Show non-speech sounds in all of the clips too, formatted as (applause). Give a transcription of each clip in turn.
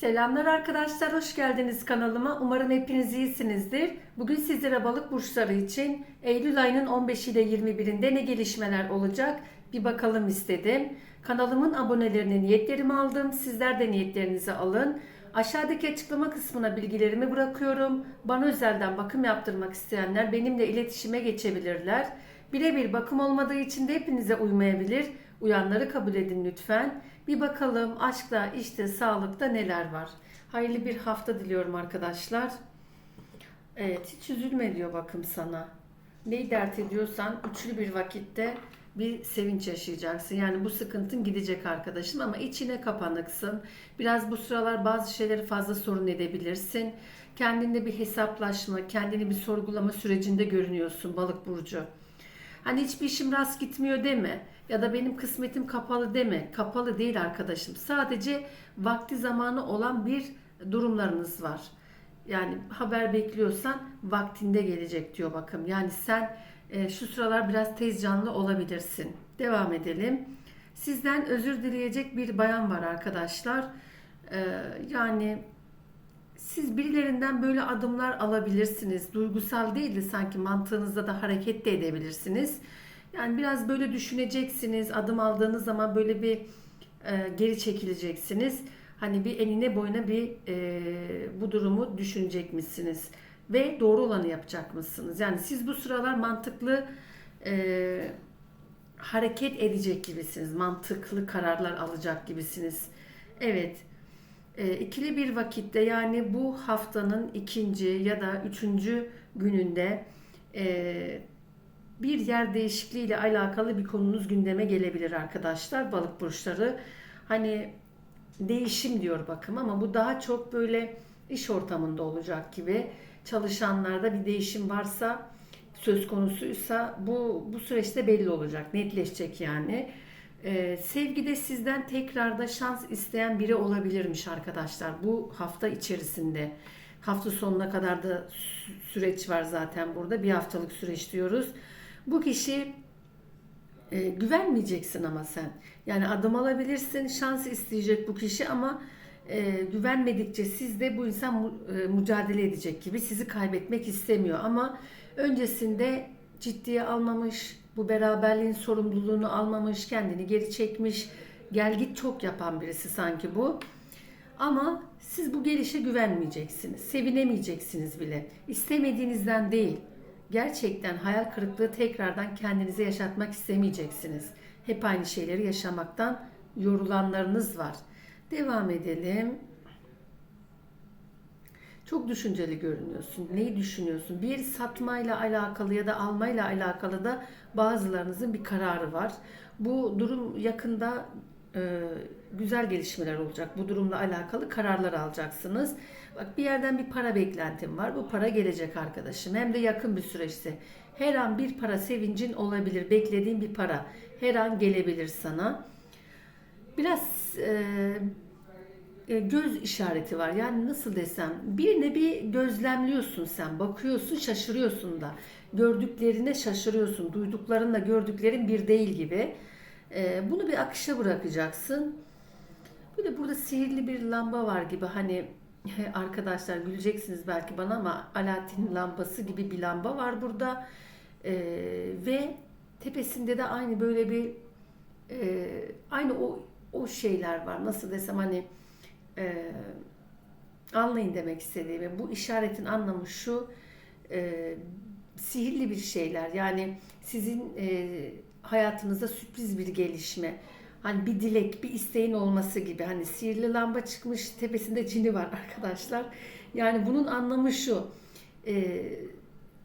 Selamlar arkadaşlar, hoş geldiniz kanalıma. Umarım hepiniz iyisinizdir. Bugün sizlere balık burçları için Eylül ayının 15 ile 21'inde ne gelişmeler olacak bir bakalım istedim. Kanalımın abonelerine niyetlerimi aldım. Sizler de niyetlerinizi alın. Aşağıdaki açıklama kısmına bilgilerimi bırakıyorum. Bana özelden bakım yaptırmak isteyenler benimle iletişime geçebilirler. Birebir bakım olmadığı için de hepinize uymayabilir. Uyanları kabul edin lütfen. Bir bakalım aşkta, işte, sağlıkta neler var. Hayırlı bir hafta diliyorum arkadaşlar. Evet, hiç üzülme diyor bakım sana. Neyi dert ediyorsan üçlü bir vakitte bir sevinç yaşayacaksın. Yani bu sıkıntın gidecek arkadaşım ama içine kapanıksın. Biraz bu sıralar bazı şeyleri fazla sorun edebilirsin. Kendinde bir hesaplaşma, kendini bir sorgulama sürecinde görünüyorsun balık burcu. Hani hiçbir işim rast gitmiyor deme. Ya da benim kısmetim kapalı deme. Kapalı değil arkadaşım. Sadece vakti zamanı olan bir durumlarınız var. Yani haber bekliyorsan vaktinde gelecek diyor bakım. Yani sen e, şu sıralar biraz tez canlı olabilirsin. Devam edelim. Sizden özür dileyecek bir bayan var arkadaşlar. E, yani siz birilerinden böyle adımlar alabilirsiniz. Duygusal değil de sanki mantığınızda da hareket de edebilirsiniz. Yani biraz böyle düşüneceksiniz. Adım aldığınız zaman böyle bir e, geri çekileceksiniz. Hani bir enine boyuna bir e, bu durumu düşünecekmişsiniz. Ve doğru olanı yapacak mısınız? Yani siz bu sıralar mantıklı e, hareket edecek gibisiniz. Mantıklı kararlar alacak gibisiniz. Evet. E, ikili bir vakitte yani bu haftanın ikinci ya da üçüncü gününde e, bir yer değişikliği ile alakalı bir konunuz gündeme gelebilir arkadaşlar balık burçları. Hani değişim diyor bakım ama bu daha çok böyle iş ortamında olacak gibi. Çalışanlarda bir değişim varsa söz konusuysa bu bu süreçte belli olacak, netleşecek yani. Ee, sevgide sizden tekrarda şans isteyen biri olabilirmiş arkadaşlar bu hafta içerisinde. Hafta sonuna kadar da sü- süreç var zaten burada. Bir haftalık süreç diyoruz. Bu kişi e, güvenmeyeceksin ama sen. Yani adım alabilirsin, şans isteyecek bu kişi ama e, güvenmedikçe siz de bu insan e, mücadele edecek gibi sizi kaybetmek istemiyor. Ama öncesinde ciddiye almamış, bu beraberliğin sorumluluğunu almamış, kendini geri çekmiş, gel git çok yapan birisi sanki bu. Ama siz bu gelişe güvenmeyeceksiniz, sevinemeyeceksiniz bile. İstemediğinizden değil, gerçekten hayal kırıklığı tekrardan kendinize yaşatmak istemeyeceksiniz. Hep aynı şeyleri yaşamaktan yorulanlarınız var. Devam edelim. Çok düşünceli görünüyorsun. Neyi düşünüyorsun? Bir satmayla alakalı ya da almayla alakalı da bazılarınızın bir kararı var. Bu durum yakında e, güzel gelişmeler olacak. Bu durumla alakalı kararlar alacaksınız. Bak bir yerden bir para beklentim var. Bu para gelecek arkadaşım. Hem de yakın bir süreçte. Her an bir para sevincin olabilir. Beklediğin bir para her an gelebilir sana. Biraz e, göz işareti var. Yani nasıl desem bir nevi gözlemliyorsun sen, bakıyorsun, şaşırıyorsun da. Gördüklerine şaşırıyorsun. Duyduklarınla gördüklerin bir değil gibi. E, bunu bir akışa bırakacaksın. Böyle burada sihirli bir lamba var gibi hani arkadaşlar güleceksiniz belki bana ama Alaaddin lambası gibi bir lamba var burada. E, ve tepesinde de aynı böyle bir e, aynı o o şeyler var. Nasıl desem hani e, anlayın demek istediğimi. Bu işaretin anlamı şu e, sihirli bir şeyler. Yani sizin e, hayatınızda sürpriz bir gelişme. Hani bir dilek, bir isteğin olması gibi. Hani sihirli lamba çıkmış, tepesinde cini var (laughs) arkadaşlar. Yani bunun anlamı şu. E,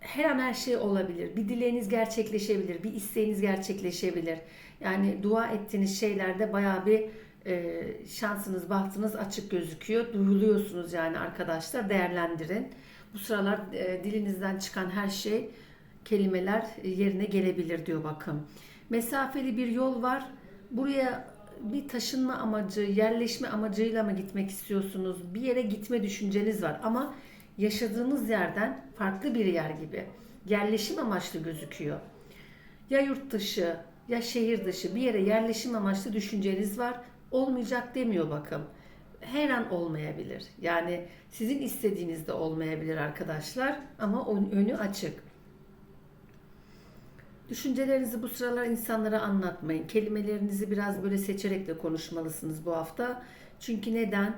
her an her şey olabilir. Bir dileğiniz gerçekleşebilir, bir isteğiniz gerçekleşebilir. Yani dua ettiğiniz şeylerde bayağı bir e, şansınız, bahtınız açık gözüküyor. Duyuluyorsunuz yani arkadaşlar. Değerlendirin. Bu sıralar e, dilinizden çıkan her şey, kelimeler yerine gelebilir diyor bakın. Mesafeli bir yol var. Buraya bir taşınma amacı, yerleşme amacıyla mı gitmek istiyorsunuz? Bir yere gitme düşünceniz var ama yaşadığınız yerden farklı bir yer gibi. Yerleşim amaçlı gözüküyor. Ya yurt dışı ya şehir dışı bir yere yerleşim amaçlı düşünceniz var. Olmayacak demiyor bakın. her an olmayabilir. Yani sizin istediğinizde olmayabilir arkadaşlar ama önü açık. Düşüncelerinizi bu sıralar insanlara anlatmayın. Kelimelerinizi biraz böyle seçerek de konuşmalısınız bu hafta. Çünkü neden?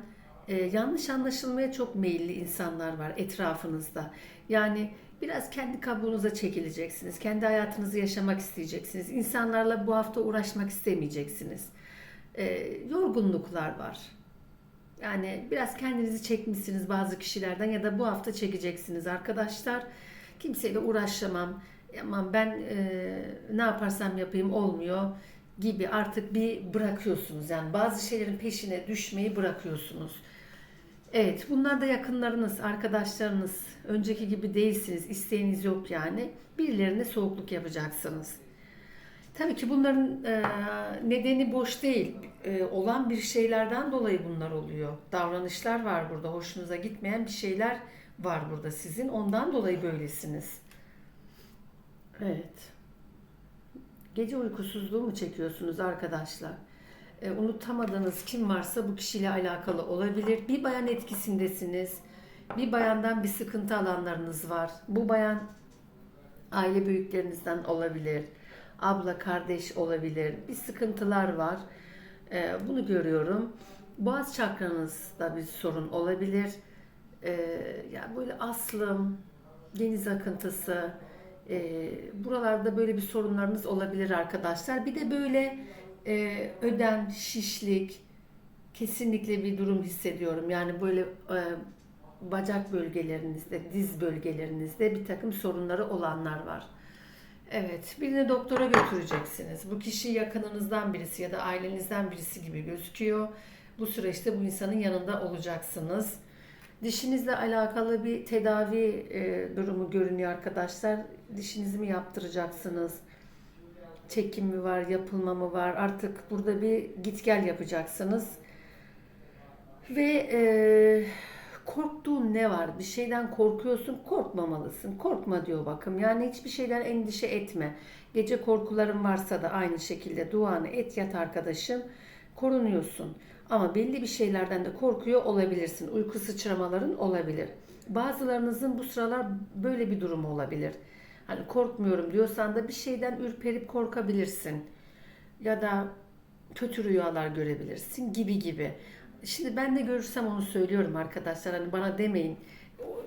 Ee, yanlış anlaşılmaya çok meyilli insanlar var etrafınızda. Yani biraz kendi kabuğunuza çekileceksiniz. Kendi hayatınızı yaşamak isteyeceksiniz. İnsanlarla bu hafta uğraşmak istemeyeceksiniz. Ee, yorgunluklar var. Yani biraz kendinizi çekmişsiniz bazı kişilerden ya da bu hafta çekeceksiniz arkadaşlar. Kimseyle uğraşamam. Aman ben e, ne yaparsam yapayım olmuyor gibi artık bir bırakıyorsunuz. Yani bazı şeylerin peşine düşmeyi bırakıyorsunuz. Evet, bunlar da yakınlarınız, arkadaşlarınız. Önceki gibi değilsiniz, isteğiniz yok yani. Birilerine soğukluk yapacaksınız. Tabii ki bunların e, nedeni boş değil. E, olan bir şeylerden dolayı bunlar oluyor. Davranışlar var burada. Hoşunuza gitmeyen bir şeyler var burada sizin. Ondan dolayı böylesiniz. Evet. Gece uykusuzluğu mu çekiyorsunuz arkadaşlar? E, unutamadığınız kim varsa bu kişiyle alakalı olabilir. Bir bayan etkisindesiniz. Bir bayandan bir sıkıntı alanlarınız var. Bu bayan aile büyüklerinizden olabilir. Abla, kardeş olabilir. Bir sıkıntılar var. E, bunu görüyorum. Boğaz çakranızda bir sorun olabilir. E, ya böyle aslım, deniz akıntısı, e, buralarda böyle bir sorunlarınız olabilir arkadaşlar. Bir de böyle e, ödem, şişlik, kesinlikle bir durum hissediyorum. Yani böyle e, bacak bölgelerinizde, diz bölgelerinizde bir takım sorunları olanlar var. Evet, birini doktora götüreceksiniz. Bu kişi yakınınızdan birisi ya da ailenizden birisi gibi gözüküyor. Bu süreçte bu insanın yanında olacaksınız. Dişinizle alakalı bir tedavi e, durumu görünüyor arkadaşlar. Dişinizi mi yaptıracaksınız? Çekim mi var, yapılma mı var? Artık burada bir git gel yapacaksınız. Ve e, ne var? Bir şeyden korkuyorsun, korkmamalısın. Korkma diyor bakım. Yani hiçbir şeyden endişe etme. Gece korkuların varsa da aynı şekilde duanı et yat arkadaşım. Korunuyorsun. Ama belli bir şeylerden de korkuyor olabilirsin. Uyku sıçramaların olabilir. Bazılarınızın bu sıralar böyle bir durum olabilir. Hani korkmuyorum diyorsan da bir şeyden ürperip korkabilirsin. Ya da kötü rüyalar görebilirsin gibi gibi. Şimdi ben de görürsem onu söylüyorum arkadaşlar. Hani bana demeyin.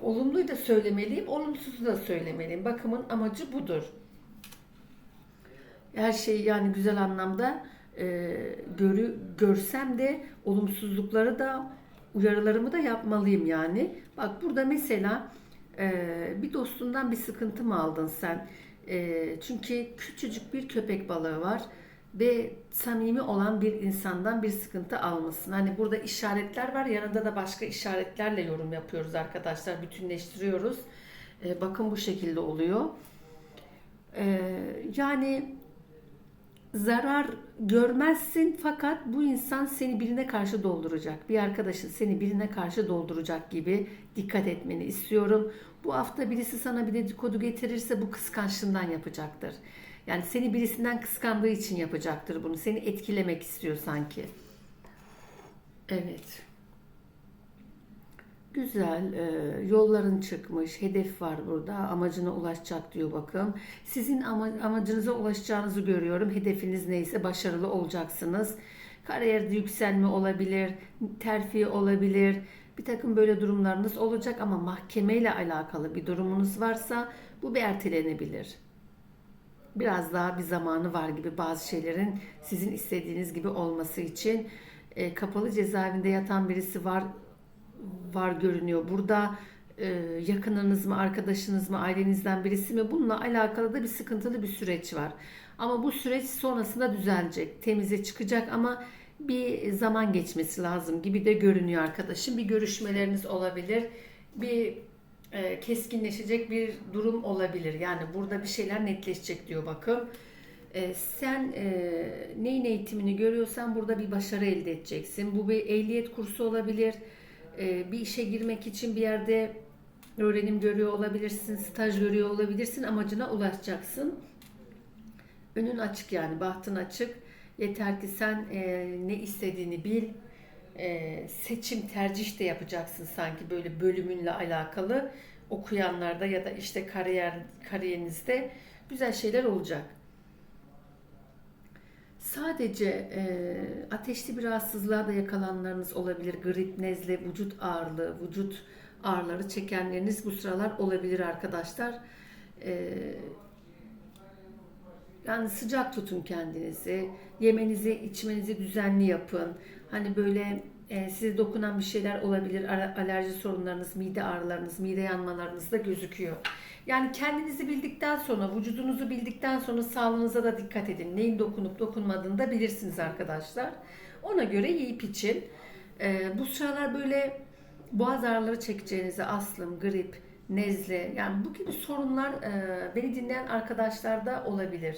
Olumluyu da söylemeliyim, olumsuzu da söylemeliyim. Bakımın amacı budur. Her şey yani güzel anlamda e, görü görsem de olumsuzlukları da uyarılarımı da yapmalıyım yani. Bak burada mesela e, bir dostundan bir sıkıntı mı aldın sen? E, çünkü küçücük bir köpek balığı var ve samimi olan bir insandan bir sıkıntı almasın. Hani burada işaretler var, yanında da başka işaretlerle yorum yapıyoruz arkadaşlar, bütünleştiriyoruz. E, bakın bu şekilde oluyor. E, yani zarar görmezsin fakat bu insan seni birine karşı dolduracak. Bir arkadaşın seni birine karşı dolduracak gibi dikkat etmeni istiyorum. Bu hafta birisi sana bir dedikodu getirirse bu kıskançlığından yapacaktır. Yani seni birisinden kıskandığı için yapacaktır bunu. Seni etkilemek istiyor sanki. Evet. Güzel, e, yolların çıkmış, hedef var burada, amacına ulaşacak diyor bakın. Sizin ama, amacınıza ulaşacağınızı görüyorum. Hedefiniz neyse başarılı olacaksınız. Kariyerde yükselme olabilir, terfi olabilir. Bir takım böyle durumlarınız olacak ama mahkemeyle alakalı bir durumunuz varsa bu bir ertelenebilir. Biraz daha bir zamanı var gibi bazı şeylerin sizin istediğiniz gibi olması için. E, kapalı cezaevinde yatan birisi var var görünüyor. Burada e, yakınınız mı, arkadaşınız mı, ailenizden birisi mi? Bununla alakalı da bir sıkıntılı bir süreç var. Ama bu süreç sonrasında düzelecek, temize çıkacak ama bir zaman geçmesi lazım gibi de görünüyor arkadaşım. Bir görüşmeleriniz olabilir, bir e, keskinleşecek bir durum olabilir. Yani burada bir şeyler netleşecek diyor bakın. E, sen e, neyin eğitimini görüyorsan burada bir başarı elde edeceksin. Bu bir ehliyet kursu olabilir e, bir işe girmek için bir yerde öğrenim görüyor olabilirsin, staj görüyor olabilirsin, amacına ulaşacaksın. Önün açık yani, bahtın açık. Yeter ki sen e, ne istediğini bil, e, seçim tercih de yapacaksın sanki böyle bölümünle alakalı okuyanlarda ya da işte kariyer kariyerinizde güzel şeyler olacak. Sadece e, ateşli bir rahatsızlığa da yakalananlarınız olabilir. Grip, nezle, vücut ağırlığı, vücut ağrıları çekenleriniz bu sıralar olabilir arkadaşlar. E, yani sıcak tutun kendinizi. Yemenizi, içmenizi düzenli yapın. Hani böyle e, size dokunan bir şeyler olabilir. Alerji sorunlarınız, mide ağrılarınız, mide yanmalarınız da gözüküyor. Yani kendinizi bildikten sonra, vücudunuzu bildikten sonra sağlığınıza da dikkat edin. Neyin dokunup dokunmadığını da bilirsiniz arkadaşlar. Ona göre yiyip için. E, bu sıralar böyle boğaz ağrıları çekeceğinizi, aslım, grip, nezle yani bu gibi sorunlar e, beni dinleyen arkadaşlarda olabilir.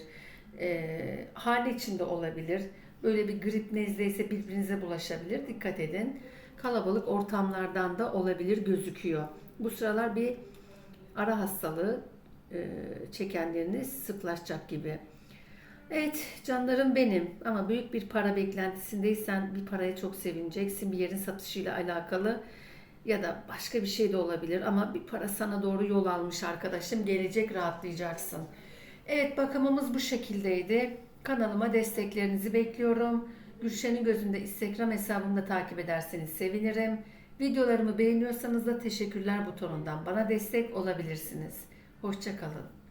E, hane içinde olabilir. Böyle bir grip nezle ise birbirinize bulaşabilir. Dikkat edin. Kalabalık ortamlardan da olabilir gözüküyor. Bu sıralar bir ara hastalığı e, çekenleriniz sıklaşacak gibi. Evet canlarım benim ama büyük bir para beklentisindeysen bir paraya çok sevineceksin. Bir yerin satışıyla alakalı ya da başka bir şey de olabilir ama bir para sana doğru yol almış arkadaşım. Gelecek rahatlayacaksın. Evet bakımımız bu şekildeydi. Kanalıma desteklerinizi bekliyorum. Gülşen'in gözünde Instagram hesabımda takip ederseniz sevinirim. Videolarımı beğeniyorsanız da teşekkürler butonundan bana destek olabilirsiniz. Hoşçakalın.